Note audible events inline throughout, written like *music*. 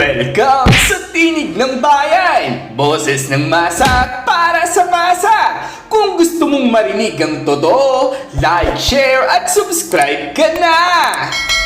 Welcome sa Tinig ng Bayan! Boses ng masa para sa masa! Kung gusto mong marinig ang totoo, like, share at subscribe ka na!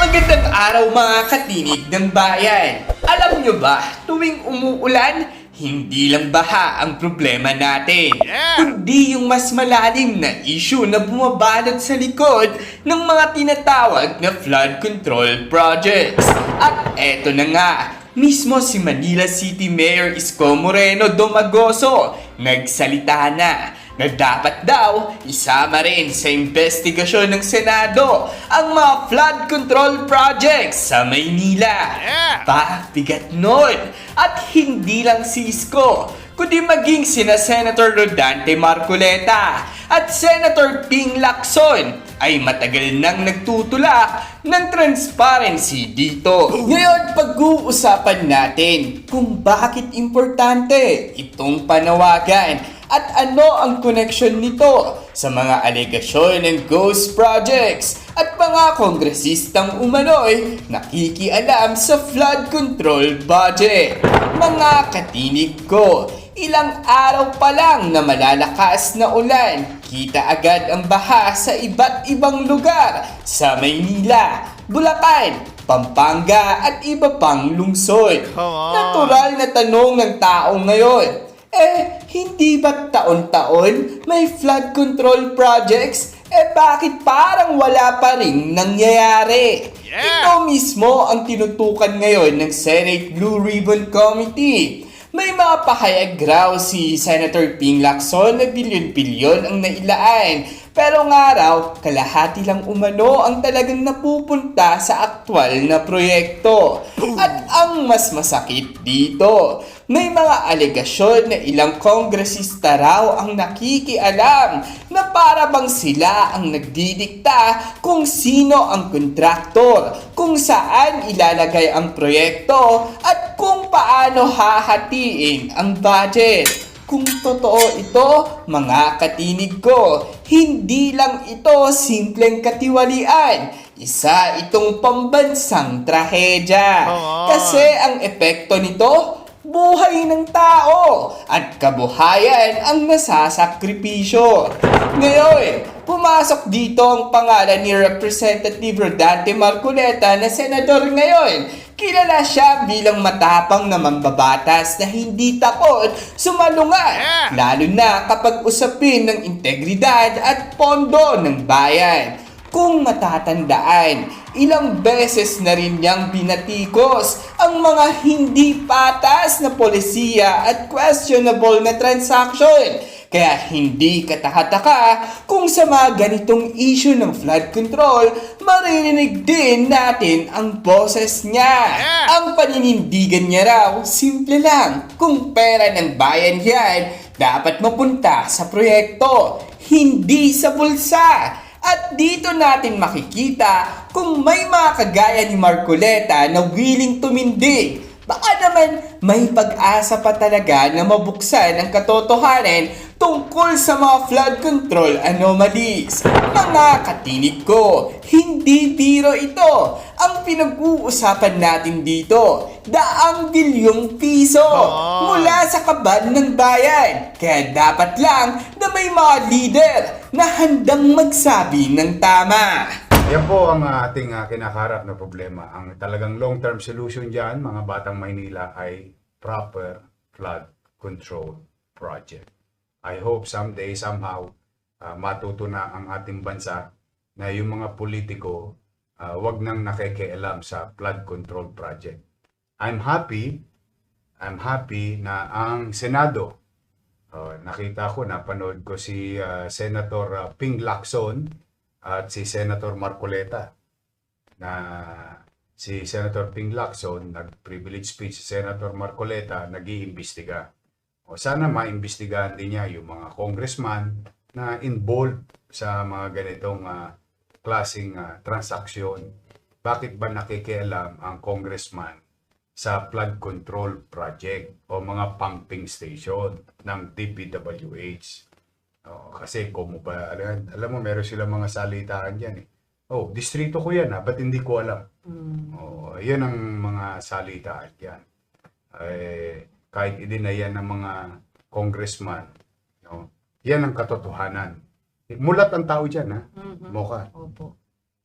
Magandang araw mga katinig ng bayan! Alam nyo ba, tuwing umuulan, hindi lang baha ang problema natin, kundi yung mas malalim na issue na bumabalot sa likod ng mga tinatawag na flood control projects. At eto na nga, mismo si Manila City Mayor Isko Moreno Domagoso nagsalita na na dapat daw isama rin sa investigasyon ng Senado ang mga flood control projects sa Maynila. Pa, bigat nun! At hindi lang si Isko, kundi maging sina Senator Rodante Marcoleta at Senator Ping Lacson ay matagal nang nagtutulak ng transparency dito. Ngayon, pag-uusapan natin kung bakit importante itong panawagan at ano ang connection nito sa mga alegasyon ng ghost projects at mga kongresistang umano'y nakikialam sa flood control budget. Mga katinig ko, ilang araw pa lang na malalakas na ulan, kita agad ang baha sa iba't ibang lugar sa Maynila, Bulacan, Pampanga at iba pang lungsod. Natural na tanong ng tao ngayon, eh, hindi ba taon-taon may flood control projects? Eh, bakit parang wala pa rin nangyayari? Yeah! Ito mismo ang tinutukan ngayon ng Senate Blue Ribbon Committee. May mga pahayag raw si Senator Ping Lacson na bilyon-bilyon ang nailaan. Pero nga raw, kalahati lang umano ang talagang napupunta sa aktwal na proyekto. At ang mas masakit dito, may mga alegasyon na ilang kongresista raw ang nakikialam na para bang sila ang nagdidikta kung sino ang kontraktor, kung saan ilalagay ang proyekto at kung paano hahatiin ang budget. Kung totoo ito, mga katinig ko, hindi lang ito simpleng katiwalian. Isa itong pambansang trahedya. Kasi ang epekto nito, buhay ng tao at kabuhayan ang nasasakripisyo. Ngayon, pumasok dito ang pangalan ni Representative Rodante Marcoleta na senador ngayon. Kilala siya bilang matapang na mambabatas na hindi takot sumalungat, Yeah. lalo na kapag usapin ng integridad at pondo ng bayan. Kung matatandaan, ilang beses na rin niyang binatikos ang mga hindi patas na polisiya at questionable na transaction. Kaya hindi katakataka kung sa mga ganitong issue ng flood control, maririnig din natin ang boses niya. Yeah. Ang paninindigan niya raw, simple lang. Kung pera ng bayan yan, dapat mapunta sa proyekto, hindi sa bulsa. At dito natin makikita kung may mga kagaya ni Marcoleta na willing tumindig. Baka naman may pag-asa pa talaga na mabuksan ang katotohanan tungkol sa mga flood control anomalies. Mga katinig ko, hindi biro ito. Ang pinag-uusapan natin dito, daang bilyong piso Oh. mula sa kaban ng bayan. Kaya dapat lang na may mga leader na handang magsabi ng tama. Yan po ang uh, ating uh, kinakaharap na problema. Ang talagang long-term solution dyan, mga batang Maynila, ay proper flood control project. I hope someday, somehow, uh, matuto na ang ating bansa na yung mga politiko uh, wag nang nakikialam sa flood control project. I'm happy, I'm happy na ang Senado, oh, nakita ko, napanood ko si uh, Senator uh, Ping Lacson, at si Senator Marcoleta na si Senator Ping Lacson nag-privilege speech si Senator Marcoleta nag-iimbestiga. O sana maimbestigahan din niya yung mga congressman na involved sa mga ganitong ah, klaseng ah, transaksyon. Bakit ba nakikialam ang congressman sa flood control project o mga pumping station ng DPWH? Oo, kasi kung mo ba, alam, alam mo, meron silang mga salitaan dyan eh. Oh, distrito ko yan ha, ba't hindi ko alam? Oo, yan ang mga salitaan dyan. eh, kahit idinayan ng mga congressman, no, yan ang katotohanan. Mulat ang tao dyan, ha? Mhm. Mocha. Opo.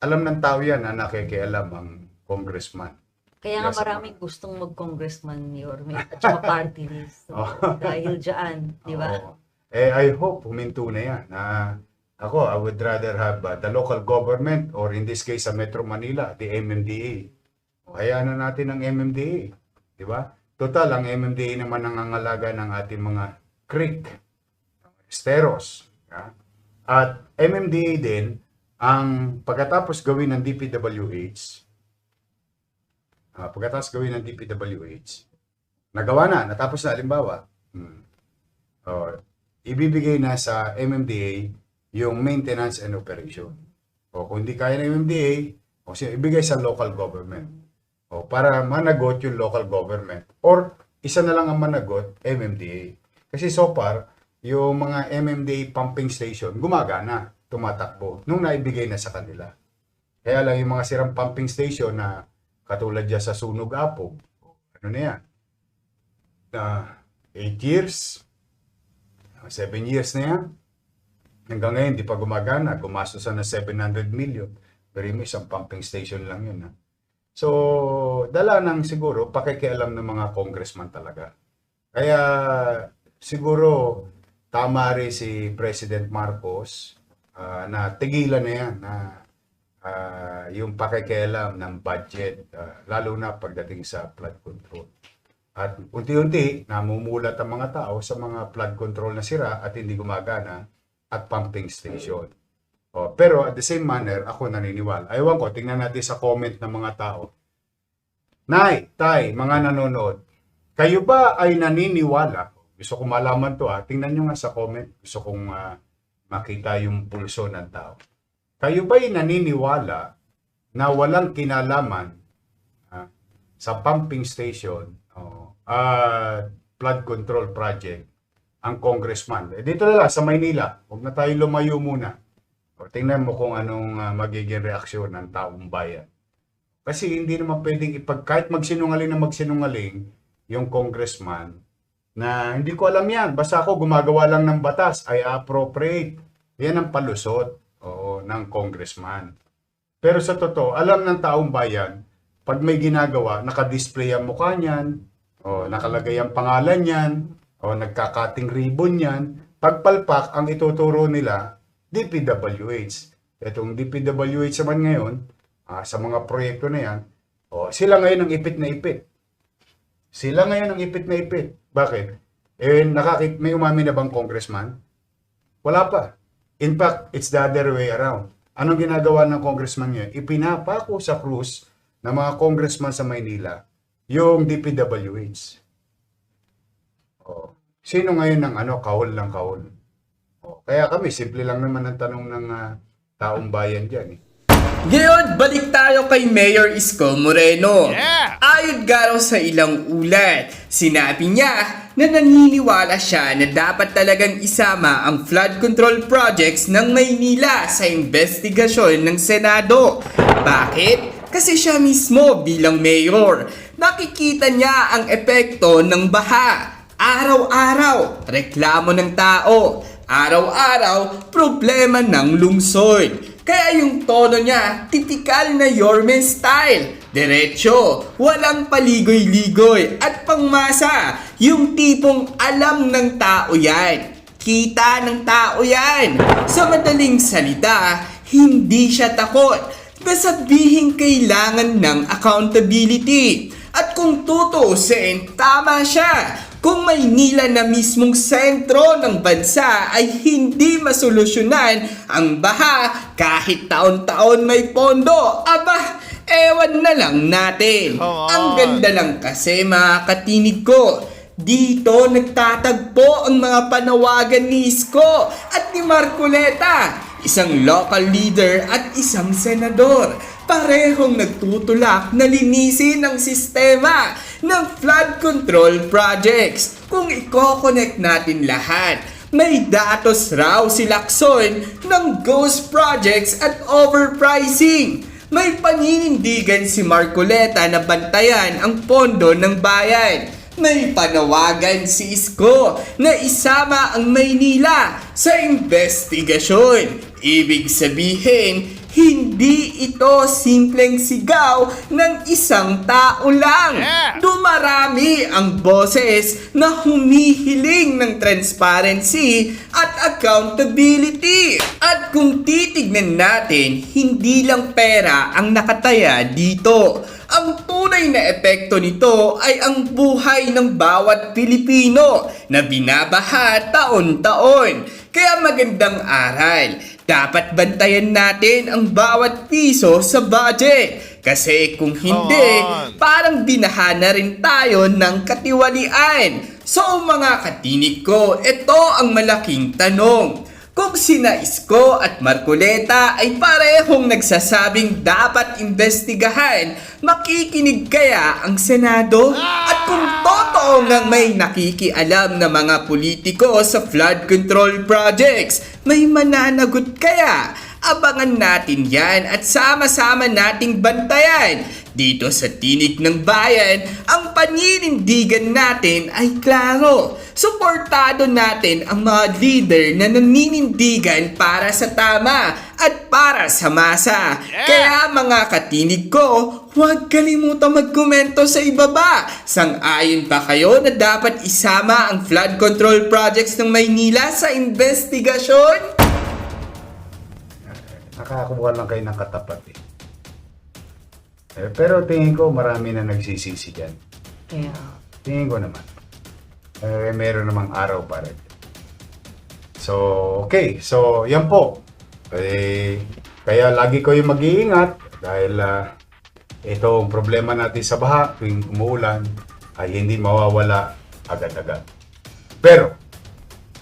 Alam ng tao yan na nakikialam ang congressman. Kaya nga Yes, maraming gustong mag-congressman ni Yorme at saka party list. *laughs* So, Oh. dahil dyan, di ba? Oo. Eh, I hope huminto na yan. Na ako, I would rather have uh, the local government or in this case sa Metro Manila, the MMDA. Hayaan na natin ang MMDA. Di ba? Total, ang MMDA naman ang nangangalaga ng ating mga creek, esteros. ya. At MMDA din, ang pagkatapos gawin ng DPWH, ah, pagkatapos gawin ng DPWH, nagawa na, natapos na, halimbawa, hmm, oh, ibibigay na sa MMDA yung maintenance and operation. O kung hindi kaya ng MMDA, o siya ibigay sa local government. O para managot yung local government. Or isa na lang ang managot, MMDA. Kasi so far, yung mga MMDA pumping station, gumagana, tumatakbo, nung naibigay na sa kanila. Kaya lang yung mga sirang pumping station na katulad dyan sa Sunog Apog, ano na yan? Na 8 years, 7 years na yan. Hanggang ngayon, di pa gumagana. Gumastos na ng 700 million. Pero yung isang pumping station lang yun. Ha? So, dala ng siguro, pakikialam ng mga congressman talaga. Kaya, siguro, tama rin si President Marcos ah, na tigilan na yan na ah, yung pakikialam ng budget, ah, lalo na pagdating sa flood control. At unti-unti, namumulat ang mga tao sa mga flood control na sira at hindi gumagana at pumping station. O, pero at the same manner, ako naniniwala. Aywan ko, tingnan natin sa comment ng mga tao. Nay, tay, mga nanonood, kayo ba ay naniniwala? Gusto ko malaman to ah. Tingnan nyo nga sa comment. Gusto kong ah, makita yung pulso ng tao. Kayo ba ay naniniwala na walang kinalaman ah, sa pumping station at flood control project ang congressman. Eh, dito na lang, sa Maynila. Huwag na tayo lumayo muna. O, tingnan mo kung anong ah, magiging reaksyon ng taong bayan. Kasi hindi naman pwedeng ipag, kahit magsinungaling na magsinungaling, yung congressman, na hindi ko alam yan. Basta ako gumagawa lang ng batas, ay appropriate. Yan ang palusot oo, ng congressman. Pero sa totoo, alam ng taong bayan, pag may ginagawa, nakadisplay ang mukha niyan, o nakalagay ang pangalan niyan, o nagkakating ribbon niyan, pagpalpak ang ituturo nila, DPWH. Itong DPWH naman ngayon, ah, sa mga proyekto na yan, o, sila ngayon ang ipit na ipit. Sila ngayon ang ipit na ipit. Bakit? Eh, nakakit, may umami na bang congressman? Wala pa. In fact, it's the other way around. Anong ginagawa ng congressman niya? Ipinapako sa krus ng mga congressman sa Maynila yung DPWH. Oh. Sino ngayon ng ano, kahol ng kahol? Oh. Kaya kami, simple lang naman ang tanong ng ah, taong bayan dyan. Eh. Ngayon, balik tayo kay Mayor Isko Moreno. Ayon nga raw sa ilang ulat, sinabi niya na naniniwala siya na dapat talagang isama ang flood control projects ng Maynila sa investigasyon ng Senado. Bakit? Kasi siya mismo bilang mayor, nakikita niya ang epekto ng baha. Araw-araw, reklamo ng tao. Araw-araw, problema ng lungsod. Kaya yung tono niya, tipikal na Yorme style. Diretso, walang paligoy-ligoy at pangmasa. Yung tipong alam ng tao yan. Kita ng tao yan. Sa madaling salita, hindi siya takot na sabihin kailangan ng accountability. Kung tutusin, tama siya. Kung Maynila na mismong sentro ng bansa ay hindi masolusyonan ang baha kahit taon-taon may pondo, aba, ewan na lang natin. Ang ganda lang kasi mga katinig ko. Dito nagtatagpo ang mga panawagan ni Isko at ni Marcoleta, isang local leader at isang senador. Parehong nagtutulak na linisin ang sistema ng flood control projects. Kung i-connect natin lahat, may datos raw si Lacson ng ghost projects at overpricing. May paninindigan si Marcoleta na bantayan ang pondo ng bayan. May panawagan si Isko na isama ang Maynila sa investigasyon. Ibig sabihin, hindi ito simpleng sigaw ng isang tao lang. Dumarami ang boses na humihiling ng transparency at accountability. At kung titignan natin, hindi lang pera ang nakataya dito. Ang tunay na epekto nito ay ang buhay ng bawat Pilipino na binabaha taon-taon. Kaya magandang aral. Dapat bantayan natin ang bawat piso sa budget. Kasi kung hindi, parang binaha na rin tayo ng katiwalian. So mga katinig ko, ito ang malaking tanong. Kung sina Isko at Marcoleta ay parehong nagsasabing dapat investigahan, makikinig kaya ang Senado? At kung totoo ngang may nakikialam na mga politiko sa flood control projects, may mananagot kaya? Abangan natin yan at sama-sama nating bantayan. Dito sa Tinig ng Bayan, ang paninindigan natin ay klaro. Suportado natin ang mga leader na naninindigan para sa tama at para sa masa. Kaya mga katinig ko, huwag kalimutang magkomento sa ibaba. Sang-ayon ba kayo na dapat isama ang flood control projects ng Maynila sa investigasyon? Nakakuha lang kayo ng katapat eh. Eh, Pero tingin ko marami na nagsisisi dyan. Kaya, Tingin ko naman. Eh, meron namang araw pa rin. So, okay. So, yan po. Eh, kaya lagi ko yung mag-iingat dahil ah, itong problema natin sa baha tuwing umuulan ay hindi mawawala agad-agad. Pero,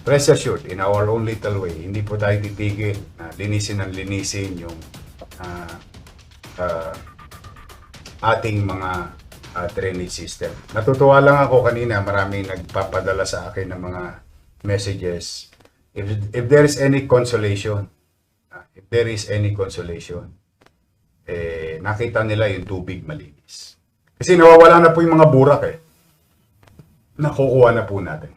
rest assured, in our own little way, hindi po tayo titigil na linisin ang linisin yung ah, ah, ating mga ah, drainage system. Natutuwa lang ako kanina, maraming nagpapadala sa akin ng mga messages. If, if there is any consolation, ah, if there is any consolation, eh, nakita nila yung tubig malinis. Kasi nawawala na po yung mga burak eh. Nakukuha na po natin.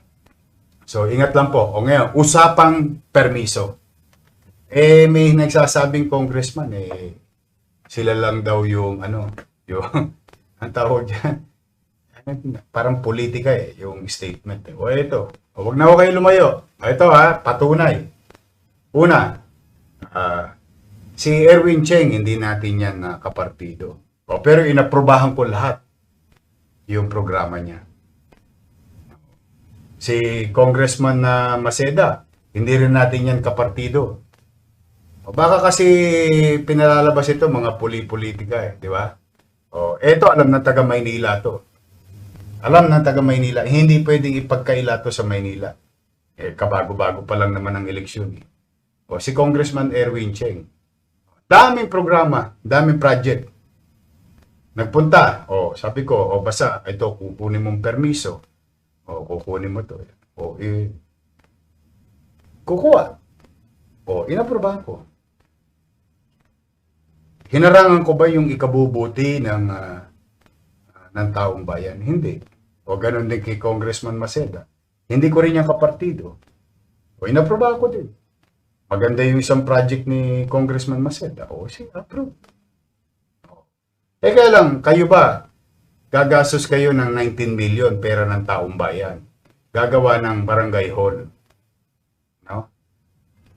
So, ingat lang po. O ngayon, usapang permiso. Eh, may nagsasabing congressman eh, sila lang daw yung ano, yung, *laughs* ang tawag dyan, parang politika eh, yung statement. Eh. O ito, o, wag na ako kayo lumayo. Ito ha, patunay. Una, ah, si Erwin Cheng, hindi natin yan na kapartido. O, pero inaprobahan ko lahat yung programa niya. Si Congressman na Maceda, hindi rin natin yan kapartido. O baka kasi pinalalabas ito mga puli-politika eh, di ba? O, eto alam ng taga Maynila to. Alam ng taga Maynila, hindi pwedeng ipagkaila to sa Maynila. Eh, kabago-bago pa lang naman ang eleksyon eh. O, si Congressman Erwin Cheng. Daming programa, daming project. Nagpunta, o sabi ko, o basta, ito, kukunin mong permiso. O, kukunin mo to. O, eh, kukuha. O, inaprobahan ko. Hinarangan ko ba yung ikabubuti ng ah, ng taong bayan? Hindi. O ganun din kay Congressman Maceda. Hindi ko rin yung kapartido. O inaprobahan ko din. Maganda yung isang project ni Congressman Maceda. O si approve. Eh kaya lang, kayo ba, gagastos kayo ng 19 million pera ng taong bayan. Gagawa ng barangay hall. No?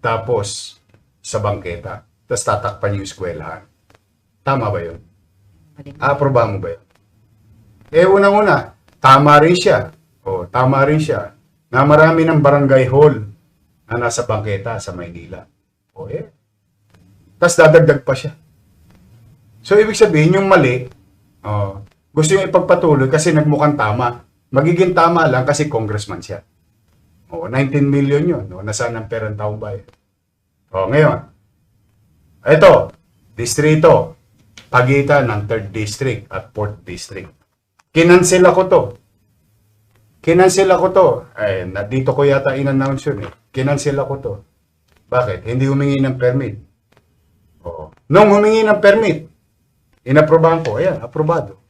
Tapos, sa bangketa. Tapos tatakpan yung eskwelahan. Tama ba yun? Aproba mo ba yun? Eh, unang-una, tama rin siya. O, tama rin siya na marami ng barangay hall na nasa bangketa sa Maynila. O, eh. Tapos dadagdag pa siya. So, ibig sabihin, yung mali, oh, gusto yung ipagpatuloy kasi nagmukhang tama. Magiging tama lang kasi congressman siya. O, 19 million yun. No? Nasaan ang perang taong bayan? O, ngayon. Ito, distrito pagitan ng 3rd District at 4th District. Kinansel ako to. Kinansel ako to. Eh, dito ko yata in-announce yun eh. Kinansel ako to. Bakit? Hindi humingi ng permit. Oo. Nung humingi ng permit, inaprobahan ko. Ayan, aprobado.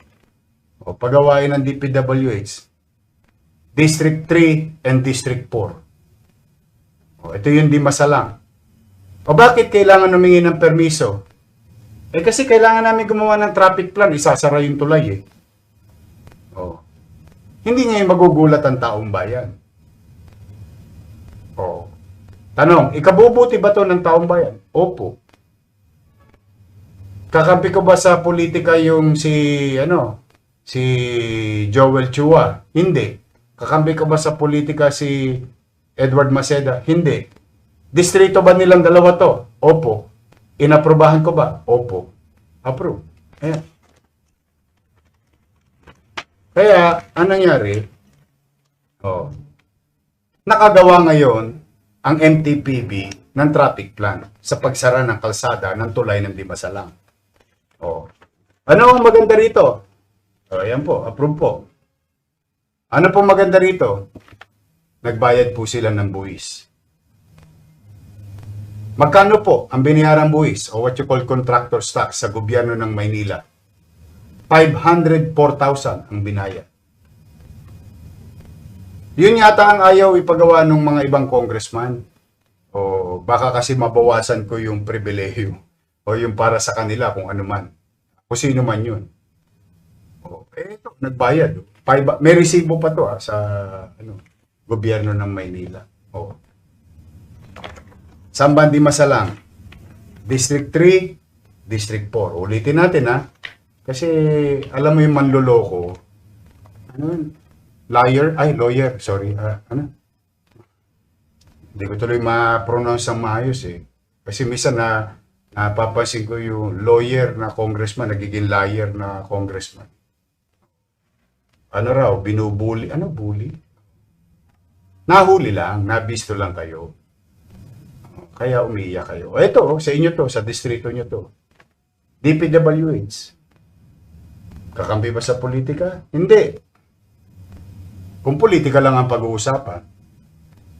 O, pagawain ng DPWH. District 3, and District 4. O, ito yung di masalang. O bakit kailangan humingi ng permiso? Eh kasi kailangan namin gumawa ng traffic plan, isasara yung tulay eh. O. Hindi ngayon magugulat ang taong bayan. O. Tanong, ikabubuti ba to ng taong bayan? Opo. Kakampi ko ba sa politika yung si, ano, si Joel Chua? Hindi. Kakampi ko ba sa politika si Edward Maceda? Hindi. Distrito ba nilang dalawa to? Opo. Inaprobahan ko ba? Opo. Approve. Ayan. Kaya, anong nangyari? Oh, nakagawa ngayon ang MTPB ng traffic plan sa pagsara ng kalsada ng tulay ng Dimasalang. Oh. Ano ang maganda rito? Oh, ayan po, approve po. Ano po maganda rito? Nagbayad po sila ng buwis. Magkano po ang biniyarang buwis o what you call contractor tax sa gobyerno ng Maynila? 504,000 ang binayad. Yun yata ang ayaw ipagawa ng mga ibang congressman. O baka kasi mabawasan ko yung pribilehiyo o yung para sa kanila kung ano man. Kung sino man yun. O, eh, ito, nagbayad. Five, may resibo pa to ah, sa ano, gobyerno ng Maynila. O. Samban di Masalang. District 3, District 4. Ulitin natin ha. Kasi alam mo yung manloloko. Ano yun? Liar? Ay, lawyer. Sorry. ah, ano? Hindi ko tuloy ma-pronounce ang maayos eh. Kasi minsan na napapansin ko yung lawyer na congressman, nagiging liar na congressman. Ano raw, binubuli. Ano bully? Nahuli lang, nabisto lang kayo. Kaya umiiyak kayo. Ito, sa inyo to, sa distrito nyo to. DPWH. Kakampi ba sa politika? Hindi. Kung politika lang ang pag-uusapan,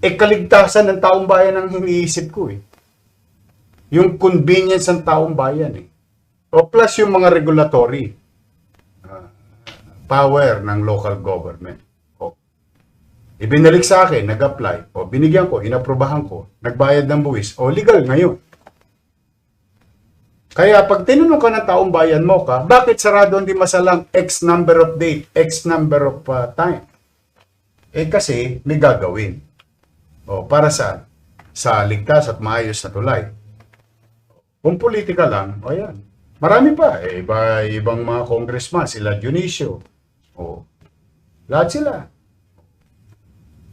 eh kaligtasan ng taong bayan ang iniisip ko eh. Yung convenience ng taong bayan eh. O plus yung mga regulatory ah, power ng local government. Ibinalik sa akin, nag-apply, o binigyan ko, inaprobahan ko, nagbayad ng buwis, o legal ngayon. Kaya pag tinanong ka ng taong bayan mo ka, bakit sarado hindi masalang X number of date, X number of uh, time? Eh kasi may gagawin. O para sa sa ligtas at maayos na tulay. Kung politika lang, o yan. Marami pa. Eh, iba, ibang mga congressman, sila Dionisio. O, lahat sila.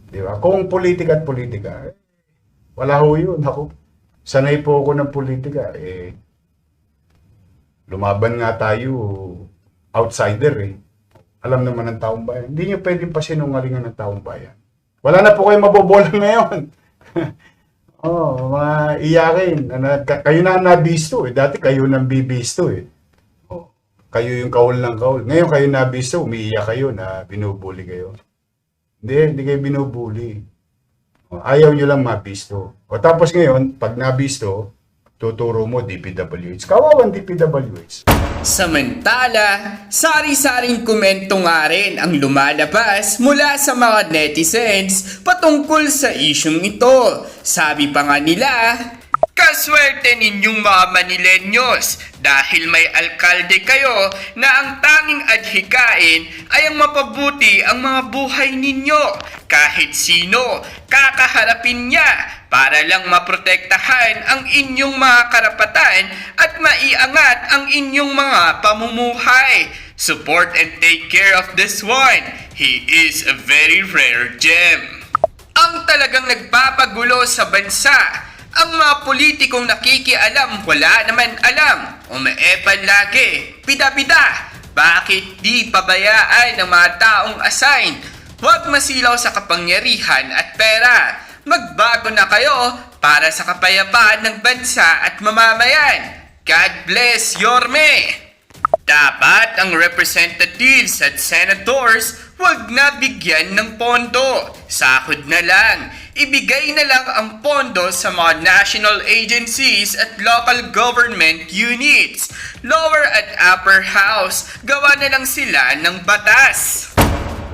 Di ba? Kung politika at politika, eh, wala ho yun. Ako, sanay po ako ng politika. Eh, lumaban nga tayo outsider eh. Alam naman ng taong bayan. Hindi nyo pwedeng pasinungalingan ng taong bayan. Wala na po kayo mabobola *laughs* ngayon. *laughs* oh, maiyakin. Ano, ka- Kayo na ang nabisto eh. Dati kayo nang bibisto eh. Oh, kayo yung kaul ng kaul. Ngayon kayo nabisto, umiiyak kayo na binubuli kayo. Hindi, hindi kayo binubuli. Ayaw nyo lang mabisto. O tapos ngayon, pag nabisto, tuturo mo DPWH. Kawawan DPWH. Samantala, sari-saring komento nga rin ang lumalabas mula sa mga netizens patungkol sa isyong ito. Sabi pa nga nila, Kaswerte ninyong mga Manilenyos dahil may alkalde kayo na ang tanging adhikain ay ang mapabuti ang mga buhay ninyo. Kahit sino, kakaharapin niya para lang maprotektahan ang inyong mga karapatan at maiangat ang inyong mga pamumuhay. Support and take care of this one. He is a very rare gem. Ang talagang nagpapagulo sa bansa ang mga politikong nakikialam wala naman alam. Umeepal lagi. Pida-pida. Bakit di pabayaan ng mga taong assign? Huwag masilaw sa kapangyarihan at pera. Magbago na kayo para sa kapayapaan ng bansa at mamamayan. God bless Yorme! Dapat ang representatives at senators wag na bigyan ng pondo. Sahod na lang. Ibigay na lang ang pondo sa mga national agencies at local government units. Lower at upper house, gawa na lang sila ng batas.